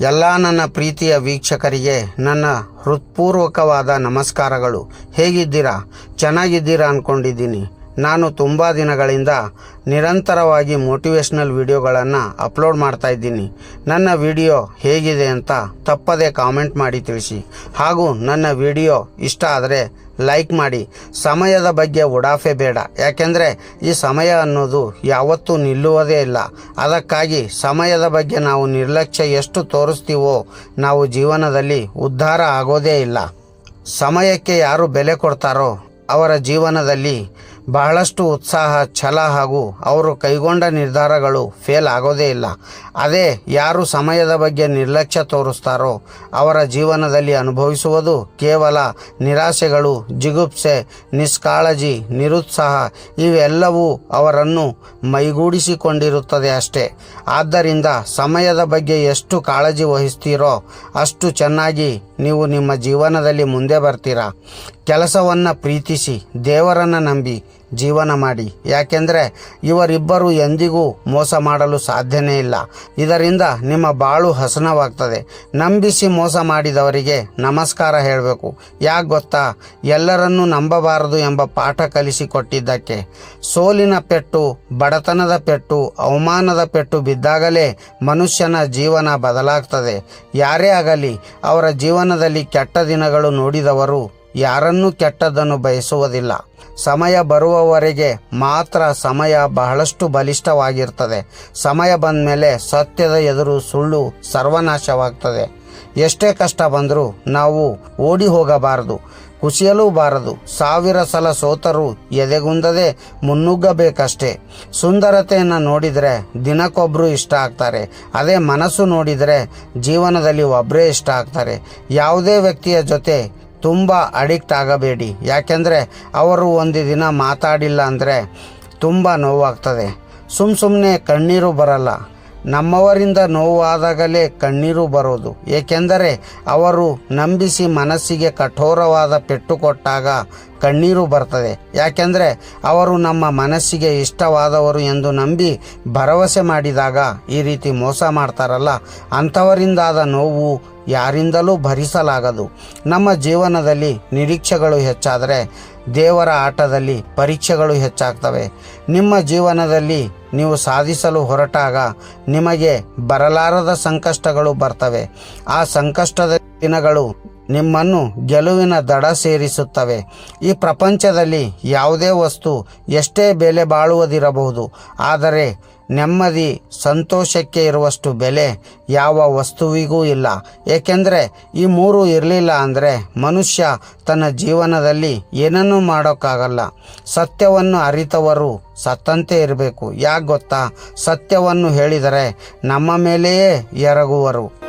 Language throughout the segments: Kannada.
ಎಲ್ಲ ನನ್ನ ಪ್ರೀತಿಯ ವೀಕ್ಷಕರಿಗೆ ನನ್ನ ಹೃತ್ಪೂರ್ವಕವಾದ ನಮಸ್ಕಾರಗಳು. ಹೇಗಿದ್ದೀರಾ? ಚೆನ್ನಾಗಿದ್ದೀರಾ ಅಂದ್ಕೊಂಡಿದ್ದೀನಿ ನಾನು ತುಂಬ ದಿನಗಳಿಂದ ನಿರಂತರವಾಗಿ ಮೋಟಿವೇಶ್ನಲ್ ವಿಡಿಯೋಗಳನ್ನು ಅಪ್ಲೋಡ್ ಮಾಡ್ತಾ ಇದ್ದೀನಿ. ನನ್ನ ವಿಡಿಯೋ ಹೇಗಿದೆ ಅಂತ ತಪ್ಪದೇ ಕಾಮೆಂಟ್ ಮಾಡಿ ತಿಳಿಸಿ. ಹಾಗೂ ನನ್ನ ವಿಡಿಯೋ ಇಷ್ಟ ಆದರೆ ಲೈಕ್ ಮಾಡಿ. ಸಮಯದ ಬಗ್ಗೆ ಉಡಾಫೆ ಬೇಡ. ಯಾಕೆಂದರೆ ಈ ಸಮಯ ಅನ್ನೋದು ಯಾವತ್ತೂ ನಿಲ್ಲುವುದೇ ಇಲ್ಲ. ಅದಕ್ಕಾಗಿ ಸಮಯದ ಬಗ್ಗೆ ನಾವು ನಿರ್ಲಕ್ಷ್ಯ ಎಷ್ಟು ತೋರಿಸ್ತೀವೋ ನಾವು ಜೀವನದಲ್ಲಿ ಉದ್ಧಾರ ಆಗೋದೇ ಇಲ್ಲ. ಸಮಯಕ್ಕೆ ಯಾರು ಬೆಲೆ ಕೊಡ್ತಾರೋ ಅವರ ಜೀವನದಲ್ಲಿ ಬಹಳಷ್ಟು ಉತ್ಸಾಹ, ಛಲ ಹಾಗೂ ಅವರು ಕೈಗೊಂಡ ನಿರ್ಧಾರಗಳು ಫೇಲ್ ಆಗೋದೇ ಇಲ್ಲ. ಅದೇ ಯಾರು ಸಮಯದ ಬಗ್ಗೆ ನಿರ್ಲಕ್ಷ್ಯ ತೋರಿಸ್ತಾರೋ, ಅವರ ಜೀವನದಲ್ಲಿ ಅನುಭವಿಸುವುದು ಕೇವಲ ನಿರಾಸೆಗಳು ಜಿಗುಪ್ಸೆ ನಿಷ್ಕಾಳಜಿ ನಿರುತ್ಸಾಹ ಇವೆಲ್ಲವೂ ಅವರನ್ನು ಮೈಗೂಡಿಸಿಕೊಂಡಿರುತ್ತದೆ ಅಷ್ಟೇ. ಆದ್ದರಿಂದ ಸಮಯದ ಬಗ್ಗೆ ಎಷ್ಟು ಕಾಳಜಿ ವಹಿಸ್ತೀರೋ, ಅಷ್ಟು ಚೆನ್ನಾಗಿ ನೀವು ನಿಮ್ಮ ಜೀವನದಲ್ಲಿ ಮುಂದೆ ಬರ್ತೀರಾ? ಕೆಲಸವನ್ನು ಪ್ರೀತಿಸಿ ದೇವರನ್ನು ನಂಬಿ ಜೀವನ ಮಾಡಿ. ಯಾಕೆಂದರೆ ಇವರಿಬ್ಬರು ಎಂದಿಗೂ ಮೋಸ ಮಾಡಲು ಸಾಧ್ಯನೇ ಇಲ್ಲ. ಇದರಿಂದ ನಿಮ್ಮ ಬಾಳು ಹಸನವಾಗ್ತದೆ. ನಂಬಿಸಿ ಮೋಸ ಮಾಡಿದವರಿಗೆ ನಮಸ್ಕಾರ ಹೇಳಬೇಕು. ಯಾಕೆ ಗೊತ್ತಾ? ಎಲ್ಲರನ್ನೂ ನಂಬಬಾರದು ಎಂಬ ಪಾಠ ಕಲಿಸಿಕೊಟ್ಟಿದ್ದಕ್ಕೆ ಸೋಲಿನ ಪೆಟ್ಟು, ಬಡತನದ ಪೆಟ್ಟು, ಅವಮಾನದ ಪೆಟ್ಟು ಬಿದ್ದಾಗಲೇ ಮನುಷ್ಯನ ಜೀವನ ಬದಲಾಗ್ತದೆ. ಯಾರೇ ಆಗಲಿ, ಅವರ ಜೀವನದಲ್ಲಿ ಕೆಟ್ಟ ದಿನಗಳು ನೋಡಿದವರು ಯಾರನ್ನೂ ಕೆಟ್ಟದ್ದನ್ನು ಬಯಸುವುದಿಲ್ಲ. ಸಮಯ ಬರುವವರೆಗೆ ಮಾತ್ರ ಸಮಯ ಬಹಳಷ್ಟು ಬಲಿಷ್ಠವಾಗಿರ್ತದೆ. ಸಮಯ ಬಂದ ಮೇಲೆ ಸತ್ಯದ ಎದುರು ಸುಳ್ಳು ಸರ್ವನಾಶವಾಗ್ತದೆ. ಎಷ್ಟೇ ಕಷ್ಟ ಬಂದರೂ ನಾವು ಓಡಿ ಹೋಗಬಾರದು ಕುಸಿಯಲೂ ಬಾರದು ಸಾವಿರ ಸಲ ಸೋತರೂ ಎದೆಗುಂದದೆ ಮುನ್ನುಗ್ಗಬೇಕಷ್ಟೇ. ಸುಂದರತೆಯನ್ನು ನೋಡಿದರೆ ದಿನಕ್ಕೊಬ್ಬರು ಇಷ್ಟ ಆಗ್ತಾರೆ. ಅದೇ ಮನಸ್ಸು ನೋಡಿದರೆ ಜೀವನದಲ್ಲಿ ಒಬ್ಬರೇ ಇಷ್ಟ ಆಗ್ತಾರೆ. ಯಾವುದೇ ವ್ಯಕ್ತಿಯ ಜೊತೆ ತುಂಬ ಅಡಿಕ್ಟ್ ಆಗಬೇಡಿ. ಯಾಕೆಂದರೆ ಅವರು ಒಂದು ದಿನ ಮಾತಾಡಿಲ್ಲ ಅಂದರೆ ತುಂಬ ನೋವಾಗ್ತದೆ. ಸುಮ್ಮ ಸುಮ್ಮನೆ ಕಣ್ಣೀರು ಬರಲ್ಲ. ನಮ್ಮವರಿಂದ ನೋವಾದಾಗಲೇ ಕಣ್ಣೀರು ಬರೋದು. ಏಕೆಂದರೆ ಅವರು ನಂಬಿಸಿ ಮನಸ್ಸಿಗೆ ಕಠೋರವಾದ ಪೆಟ್ಟು ಕೊಟ್ಟಾಗ ಕಣ್ಣೀರು ಬರ್ತದೆ. ಯಾಕೆಂದರೆ ಅವರು ನಮ್ಮ ಮನಸ್ಸಿಗೆ ಇಷ್ಟವಾದವರು ಎಂದು ನಂಬಿ ಭರವಸೆ ಮಾಡಿದಾಗ ಈ ರೀತಿ ಮೋಸ ಮಾಡ್ತಾರಲ್ಲ. ಅಂಥವರಿಂದಾದ ನೋವು ಯಾರಿಂದಲೂ ಭರಿಸಲಾಗದು. ನಮ್ಮ ಜೀವನದಲ್ಲಿ ನಿರೀಕ್ಷೆಗಳು ಹೆಚ್ಚಾದರೆ ದೇವರ ಆಟದಲ್ಲಿ ಪರೀಕ್ಷೆಗಳು ಹೆಚ್ಚಾಗ್ತವೆ. ನಿಮ್ಮ ಜೀವನದಲ್ಲಿ ನೀವು ಸಾಧಿಸಲು ಹೊರಟಾಗ ನಿಮಗೆ ಬರಲಾರದ ಸಂಕಷ್ಟಗಳು ಬರ್ತವೆ. ಆ ಸಂಕಷ್ಟದ ದಿನಗಳು ನಿಮ್ಮನ್ನು ಗೆಲುವಿನ ದಡ ಸೇರಿಸುತ್ತವೆ. ಈ ಪ್ರಪಂಚದಲ್ಲಿ ಯಾವುದೇ ವಸ್ತು ಎಷ್ಟೇ ಬೆಲೆ ಬಾಳುವುದಿರಬಹುದು, ಆದರೆ ನೆಮ್ಮದಿ, ಸಂತೋಷಕ್ಕೆ ಇರುವಷ್ಟು ಬೆಲೆ ಯಾವ ವಸ್ತುವಿಗೂ ಇಲ್ಲ. ಏಕೆಂದರೆ ಈ ಮೂರು ಇರಲಿಲ್ಲ ಅಂದರೆ ಮನುಷ್ಯ ತನ್ನ ಜೀವನದಲ್ಲಿ ಏನನ್ನೂ ಮಾಡೋಕ್ಕಾಗಲ್ಲ. ಸತ್ಯವನ್ನು ಅರಿತವರು ಸತ್ತಂತೆ ಇರಬೇಕು. ಯಾಕೆ ಗೊತ್ತಾ? ಸತ್ಯವನ್ನು ಹೇಳಿದರೆ ನಮ್ಮ ಮೇಲೆಯೇ ಎರಗುವರು.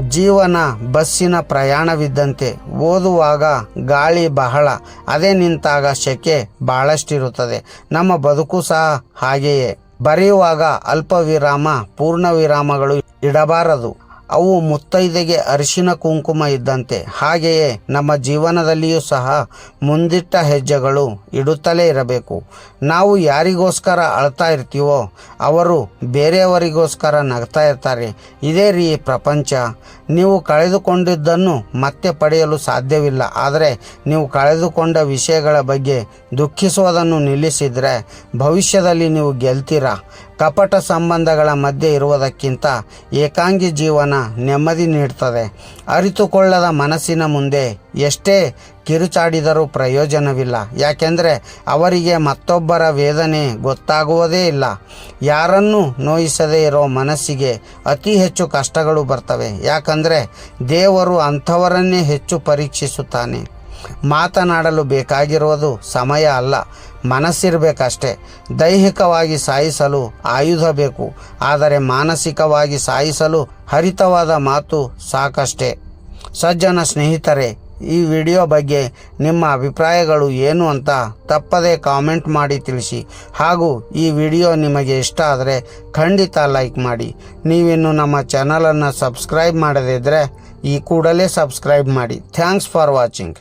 ಜೀವನ ಬಸ್ಸಿನ ಪ್ರಯಾಣವಿದ್ದಂತೆ ಓದುವಾಗ ಗಾಳಿ ಬಹಳ, ಅದೇ ನಿಂತಾಗ ಶೆಕೆ ಬಹಳಷ್ಟಿರುತ್ತದೆ. ನಮ್ಮ ಬದುಕು ಸಹ ಹಾಗೆಯೇ. ಬರೆಯುವಾಗ ಅಲ್ಪ ವಿರಾಮ ಪೂರ್ಣ ವಿರಾಮಗಳು ಇಡಬಾರದು. ಅವು ಮುತ್ತೈದೆಗೆ ಅರಿಶಿನ ಕುಂಕುಮ ಇದ್ದಂತೆ. ಹಾಗೆಯೇ ನಮ್ಮ ಜೀವನದಲ್ಲಿಯೂ ಸಹ ಮುಂದಿಟ್ಟ ಹೆಜ್ಜೆಗಳು ಇಡುತ್ತಲೇ ಇರಬೇಕು. ನಾವು ಯಾರಿಗೋಸ್ಕರ ಅಳ್ತಾ ಇರ್ತೀವೋ ಅವರು ಬೇರೆಯವರಿಗೋಸ್ಕರ ನಗ್ತಾ ಇರ್ತಾರೆ. ಇದೇ ರೀ ಪ್ರಪಂಚ. ನೀವು ಕಳೆದುಕೊಂಡಿದ್ದನ್ನು ಮತ್ತೆ ಪಡೆಯಲು ಸಾಧ್ಯವಿಲ್ಲ. ಆದರೆ ನೀವು ಕಳೆದುಕೊಂಡ ವಿಷಯಗಳ ಬಗ್ಗೆ ದುಃಖಿಸುವುದನ್ನು ನಿಲ್ಲಿಸಿದರೆ ಭವಿಷ್ಯದಲ್ಲಿ ನೀವು ಗೆಲ್ತೀರಾ? ಕಪಟ ಸಂಬಂಧಗಳ ಮಧ್ಯೆ ಇರುವುದಕ್ಕಿಂತ ಏಕಾಂಗಿ ಜೀವನ ನೆಮ್ಮದಿ ನೀಡ್ತದೆ. ಅರಿತುಕೊಳ್ಳದ ಮನಸ್ಸಿನ ಮುಂದೆ ಎಷ್ಟೇ ಕಿರುಚಾಡಿದರೂ ಪ್ರಯೋಜನವಿಲ್ಲ. ಯಾಕೆಂದರೆ ಅವರಿಗೆ ಮತ್ತೊಬ್ಬರ ವೇದನೆ ಗೊತ್ತಾಗುವುದೇ ಇಲ್ಲ. ಯಾರನ್ನೂ ನೋಯಿಸದೇ ಇರೋ ಮನಸ್ಸಿಗೆ ಅತಿ ಹೆಚ್ಚು ಕಷ್ಟಗಳು ಬರ್ತವೆ. ಯಾಕಂದರೆ ದೇವರು ಅಂಥವರನ್ನೇ ಹೆಚ್ಚು ಪರೀಕ್ಷಿಸುತ್ತಾನೆ. ಮಾತನಾಡಲು ಬೇಕಾಗಿರುವುದು ಸಮಯ ಅಲ್ಲ. ಮನಸ್ಸಿರಬೇಕಷ್ಟೇ. ದೈಹಿಕವಾಗಿ ಸಾಯಿಸಲು ಆಯುಧ ಬೇಕು. ಆದರೆ ಮಾನಸಿಕವಾಗಿ ಸಾಯಿಸಲು ಹರಿತವಾದ ಮಾತು ಸಾಕಷ್ಟೇ. ಸಜ್ಜನ ಸ್ನೇಹಿತರೆ ಈ ವಿಡಿಯೋ ಬಗ್ಗೆ ನಿಮ್ಮ ಅಭಿಪ್ರಾಯಗಳು ಏನು ಅಂತ ತಪ್ಪದೇ ಕಾಮೆಂಟ್ ಮಾಡಿ ತಿಳಿಸಿ. ಹಾಗೂ ಈ ವಿಡಿಯೋ ನಿಮಗೆ ಇಷ್ಟ ಆದರೆ ಖಂಡಿತ ಲೈಕ್ ಮಾಡಿ. ನೀವಿನ್ನು ನಮ್ಮ ಚಾನಲನ್ನು ಸಬ್ಸ್ಕ್ರೈಬ್ ಮಾಡದಿದ್ದರೆ ಈ ಕೂಡಲೇ ಸಬ್ಸ್ಕ್ರೈಬ್ ಮಾಡಿ. Thanks for watching.